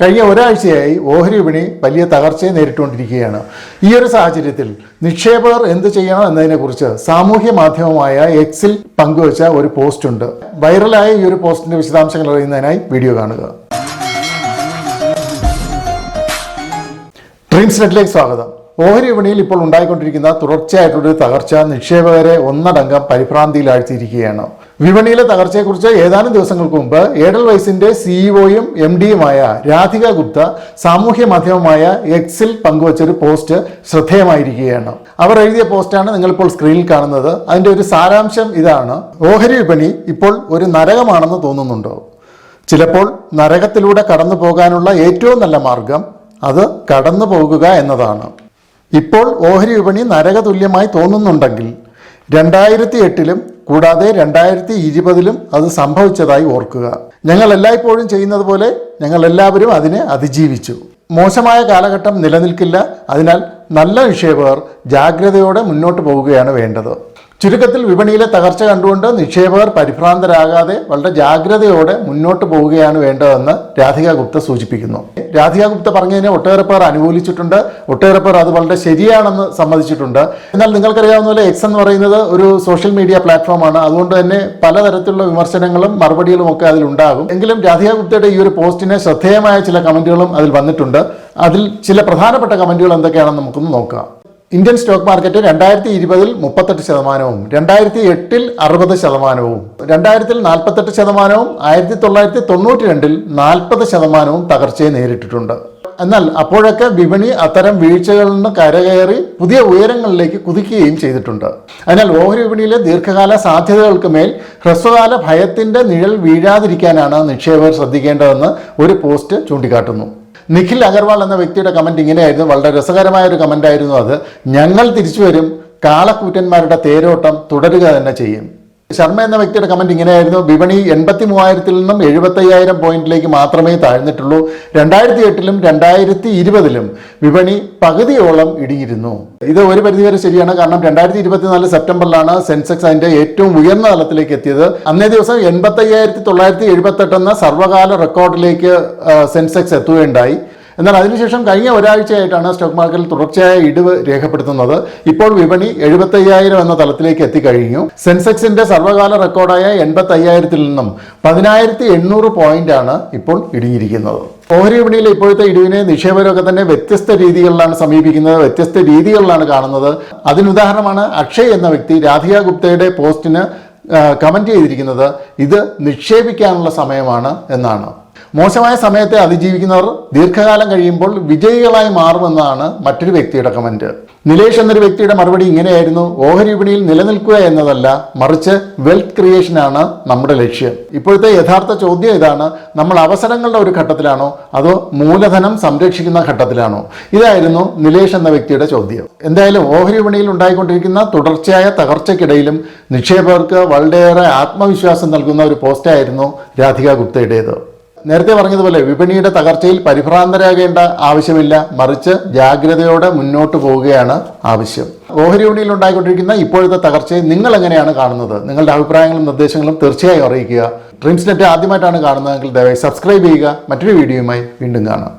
കഴിഞ്ഞ ഒരാഴ്ചയായി ഓഹരി വിപണി വലിയ തകർച്ചയെ നേരിട്ടുകൊണ്ടിരിക്കുകയാണ്. ഈ ഒരു സാഹചര്യത്തിൽ നിക്ഷേപകർ എന്ത് ചെയ്യണം എന്നതിനെക്കുറിച്ച് സാമൂഹ്യ മാധ്യമമായ എക്സിൽ പങ്കുവച്ച ഒരു പോസ്റ്റ് ഉണ്ട്. വൈറലായ ഈ ഒരു പോസ്റ്റിന്റെ വിശദാംശങ്ങൾ അറിയുന്നതിനായി വീഡിയോ കാണുക. ഡ്രീംസ് നെറ്റിലേക്ക് സ്വാഗതം. ഓഹരി വിപണിയിൽ ഇപ്പോൾ ഉണ്ടായിക്കൊണ്ടിരിക്കുന്ന തുടർച്ചയായിട്ടുള്ള തകർച്ച നിക്ഷേപകരെ ഒന്നടങ്കം പരിഭ്രാന്തിയിലാഴ്ത്തിയിരിക്കുകയാണ്. വിപണിയിലെ തകർച്ചയെക്കുറിച്ച് ഏതാനും ദിവസങ്ങൾക്ക് മുമ്പ് ഏഡൽ വൈസിന്റെ സിഇഒയും എം ഡിയുമായ രാധിക ഗുപ്ത സാമൂഹ്യ മാധ്യമമായ എക്സിൽ പങ്കുവച്ചൊരു പോസ്റ്റ് ശ്രദ്ധേയമായിരിക്കുകയാണ്. അവർ എഴുതിയ പോസ്റ്റാണ് നിങ്ങളിപ്പോൾ സ്ക്രീനിൽ കാണുന്നത്. അതിന്റെ ഒരു സാരാംശം ഇതാണ്. ഓഹരി വിപണി ഇപ്പോൾ ഒരു നരകമാണെന്ന് തോന്നുന്നുണ്ടോ? ചിലപ്പോൾ നരകത്തിലൂടെ കടന്നു പോകാനുള്ള ഏറ്റവും നല്ല മാർഗം അത് കടന്നു പോകുക എന്നതാണ്. ഇപ്പോൾ ഓഹരി വിപണി നരകതുല്യമായി തോന്നുന്നുണ്ടെങ്കിൽ രണ്ടായിരത്തി എട്ടിലും കൂടാതെ രണ്ടായിരത്തി ഇരുപതിലും അത് സംഭവിച്ചതായി ഓർക്കുക. ഞങ്ങൾ എല്ലായ്പ്പോഴും ചെയ്യുന്നത് പോലെ ഞങ്ങൾ എല്ലാവരും അതിനെ അതിജീവിച്ചു. മോശമായ കാലഘട്ടം നിലനിൽക്കില്ല. അതിനാൽ നല്ല നിക്ഷേപകർ ജാഗ്രതയോടെ മുന്നോട്ട് പോവുകയാണ് വേണ്ടത്. ചുരുക്കത്തിൽ വിപണിയിലെ തകർച്ച കണ്ടുകൊണ്ട് നിക്ഷേപകർ പരിഭ്രാന്തരാകാതെ വളരെ ജാഗ്രതയോടെ മുന്നോട്ട് പോവുകയാണ് വേണ്ടതെന്ന് രാധിക ഗുപ്ത സൂചിപ്പിക്കുന്നു. രാധിക ഗുപ്ത പറഞ്ഞതിനെ ഒട്ടേറെ പേർ അനുകൂലിച്ചിട്ടുണ്ട്. ഒട്ടേറെ പേർ അത് വളരെ ശരിയാണെന്ന് സമ്മതിച്ചിട്ടുണ്ട്. എന്നാൽ നിങ്ങൾക്കറിയാവുന്ന പോലെ എക്സ് എന്ന് പറയുന്നത് ഒരു സോഷ്യൽ മീഡിയ പ്ലാറ്റ്ഫോമാണ് അതുകൊണ്ട് തന്നെ പലതരത്തിലുള്ള വിമർശനങ്ങളും മറുപടികളും ഒക്കെ അതിലുണ്ടാകും എങ്കിലും രാധിക ഗുപ്തയുടെ ഈ ഒരു പോസ്റ്റിന് ശ്രദ്ധേയമായ ചില കമന്റുകളും അതിൽ വന്നിട്ടുണ്ട്. അതിൽ ചില പ്രധാനപ്പെട്ട കമന്റുകൾ എന്തൊക്കെയാണെന്ന് നമുക്കൊന്ന് നോക്കാം. ഇന്ത്യൻ സ്റ്റോക്ക് മാർക്കറ്റ് രണ്ടായിരത്തി ഇരുപതിൽ മുപ്പത്തെട്ട് ശതമാനവും രണ്ടായിരത്തി എട്ടിൽ അറുപത് ശതമാനവും രണ്ടായിരത്തിൽ നാൽപ്പത്തെട്ട് ശതമാനവും ആയിരത്തി തൊള്ളായിരത്തി തൊണ്ണൂറ്റി രണ്ടിൽ നാൽപ്പത് ശതമാനവും തകർച്ചയെ നേരിട്ടിട്ടുണ്ട്. എന്നാൽ അപ്പോഴൊക്കെ വിപണി അത്തരം വീഴ്ചകളിൽ നിന്ന് കരകയറി പുതിയ ഉയരങ്ങളിലേക്ക് കുതിക്കുകയും ചെയ്തിട്ടുണ്ട്. അതിനാൽ ഓഹരി വിപണിയിലെ ദീർഘകാല സാധ്യതകൾക്ക് മേൽ ഹ്രസ്വകാല ഭയത്തിന്റെ നിഴൽ വീഴാതിരിക്കാനാണ് നിക്ഷേപകർ ശ്രദ്ധിക്കേണ്ടതെന്ന് ഒരു പോസ്റ്റ് ചൂണ്ടിക്കാട്ടുന്നു. നിഖിൽ അഗർവാൾ എന്ന വ്യക്തിയുടെ കമന്റ് ഇങ്ങനെയായിരുന്നു. വളരെ രസകരമായ ഒരു കമന്റ് ആയിരുന്നു അത്. ഞങ്ങൾ തിരിച്ചു വരും കാളക്കൂറ്റന്മാരുടെ തേരോട്ടം തുടരുക തന്നെ ചെയ്യും. ശർമ്മ എന്ന വ്യക്തിയുടെ കമന്റ് ഇങ്ങനെയായിരുന്നു. വിപണി എൺപത്തി മൂവായിരത്തിൽ നിന്നും എഴുപത്തയ്യായിരം പോയിന്റിലേക്ക് മാത്രമേ താഴ്ന്നിട്ടുള്ളൂ. രണ്ടായിരത്തി എട്ടിലും രണ്ടായിരത്തി ഇരുപതിലും വിപണി പകുതിയോളം ഇടിയിരുന്നു. ഇത് ഒരു പരിധിവരെ ശരിയാണ്. കാരണം രണ്ടായിരത്തി ഇരുപത്തിനാല് സെപ്റ്റംബറിലാണ് സെൻസെക്സ് അതിന്റെ ഏറ്റവും ഉയർന്ന തലത്തിലേക്ക് എത്തിയത്. അന്നേ ദിവസം എൺപത്തയ്യായിരത്തി തൊള്ളായിരത്തി എഴുപത്തെട്ട് എന്ന സർവകാല റെക്കോർഡിലേക്ക് സെൻസെക്സ് എത്തുകയുണ്ടായി. എന്നാൽ അതിനുശേഷം കഴിഞ്ഞ ഒരാഴ്ചയായിട്ടാണ് സ്റ്റോക്ക് മാർക്കറ്റിൽ തുടർച്ചയായ ഇടിവ് രേഖപ്പെടുത്തുന്നത്. ഇപ്പോൾ വിപണി എഴുപത്തയ്യായിരം എന്ന തലത്തിലേക്ക് എത്തിക്കഴിഞ്ഞു. സെൻസെക്സിന്റെ സർവകാല റെക്കോർഡായ എൺപത്തി അയ്യായിരത്തിൽ നിന്നും പതിനായിരത്തി എണ്ണൂറ് പോയിന്റ് ആണ് ഇപ്പോൾ ഇടിഞ്ഞിരിക്കുന്നത്. ഓഹരി വിപണിയിലെ ഇപ്പോഴത്തെ ഇടിവിനെ നിക്ഷേപകരൊക്കെ തന്നെ വ്യത്യസ്ത രീതികളിലാണ് സമീപിക്കുന്നത് വ്യത്യസ്ത രീതികളിലാണ് കാണുന്നത്. അതിനുദാഹരണമാണ് അക്ഷയ് എന്ന വ്യക്തി രാധിക ഗുപ്തയുടെ പോസ്റ്റിന് കമന്റ് ചെയ്തിരിക്കുന്നത് ഇത് നിക്ഷേപിക്കാനുള്ള സമയമാണ് എന്നാണ്. മോശമായ സമയത്തെ അതിജീവിക്കുന്നവർ ദീർഘകാലം കഴിയുമ്പോൾ വിജയികളായി മാറുമെന്നാണ് മറ്റൊരു വ്യക്തിയുടെ കമന്റ്. നിലേഷ് എന്നൊരു വ്യക്തിയുടെ മറുപടി ഇങ്ങനെയായിരുന്നു ഓഹരി വിപണിയിൽ നിലനിൽക്കുക എന്നതല്ല മറിച്ച് വെൽത്ത് ക്രിയേഷനാണ് നമ്മുടെ ലക്ഷ്യം. ഇപ്പോഴത്തെ യഥാർത്ഥ ചോദ്യം ഇതാണ് നമ്മൾ അവസരങ്ങളുടെ ഒരു ഘട്ടത്തിലാണോ അതോ മൂലധനം സംരക്ഷിക്കുന്ന ഘട്ടത്തിലാണോ? ഇതായിരുന്നു നിലേഷ് എന്ന വ്യക്തിയുടെ ചോദ്യം. എന്തായാലും ഓഹരി വിപണിയിൽ ഉണ്ടായിക്കൊണ്ടിരിക്കുന്ന തുടർച്ചയായ തകർച്ചയ്ക്കിടയിലും നിക്ഷേപകർക്ക് വളരെയേറെ ആത്മവിശ്വാസം നൽകുന്ന ഒരു പോസ്റ്റായിരുന്നു രാധിക ഗുപ്തയുടേത്. നേരത്തെ പറഞ്ഞതുപോലെ വിപണിയുടെ തകർച്ചയിൽ പരിഭ്രാന്തരാകേണ്ട ആവശ്യമില്ല. മറിച്ച് ജാഗ്രതയോടെ മുന്നോട്ട് പോവുകയാണ് ആവശ്യം. ഓഹരി വിപണിയിൽ ഉണ്ടായിക്കൊണ്ടിരിക്കുന്ന ഇപ്പോഴത്തെ തകർച്ചയെ നിങ്ങൾ എങ്ങനെയാണ് കാണുന്നത്? നിങ്ങളുടെ അഭിപ്രായങ്ങളും നിർദ്ദേശങ്ങളും തീർച്ചയായും അറിയിക്കുക. ഡ്രീംസ് നെറ്റ് ആദ്യമായിട്ടാണ് കാണുന്നതെങ്കിൽ ദയവായി സബ്സ്ക്രൈബ് ചെയ്യുക. മറ്റൊരു വീഡിയോയുമായി വീണ്ടും കാണാം.